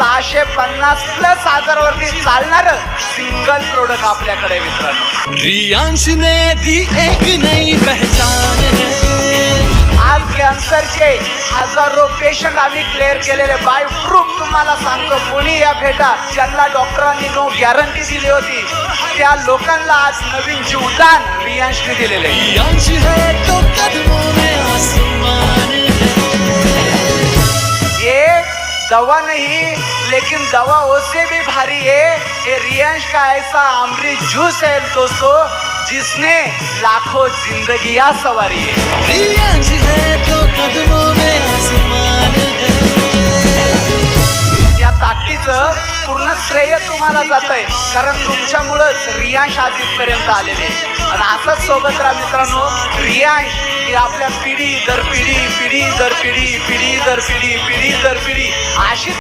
सहाशे पन्नास प्लस हजारवरती चालणार सिंगल प्रोडक्ट आपल्याकडे मित्रांनो. रियांश ने दी एक नई पहचान आज कॅन्सरचे हजारो पेशंट आम्ही क्लिअर केलेले. बाय प्रूफ तुम्हाला सांगतो कोणी या भेटा ज्यांना डॉक्टरांनी नो गॅरंटी दिली होती त्या लोकांना आज नवीन जीवदान रियांशने दिलेले आहे. रियांश है तो दवा नहीं लेकिन दवा उससे भी भारी है ये रियांश का ऐसा अमृत जूस है दोस्तों जिसने लाखों जिंदगियां सवारी है रियांश है तो कदमों में आसमान है या ताकदीचं पूर्ण श्रेय तुम्हाला जात आहे कारण तुमच्यामुळंच रियांश आज इथपर्यंत आलेले. आणि असंच सोबत राहा मित्रांनो रियांश ही आपल्या पिढी दर पिढी पिढी दर पिढी पिढी दर पिढी पिढी दर पिढी ваших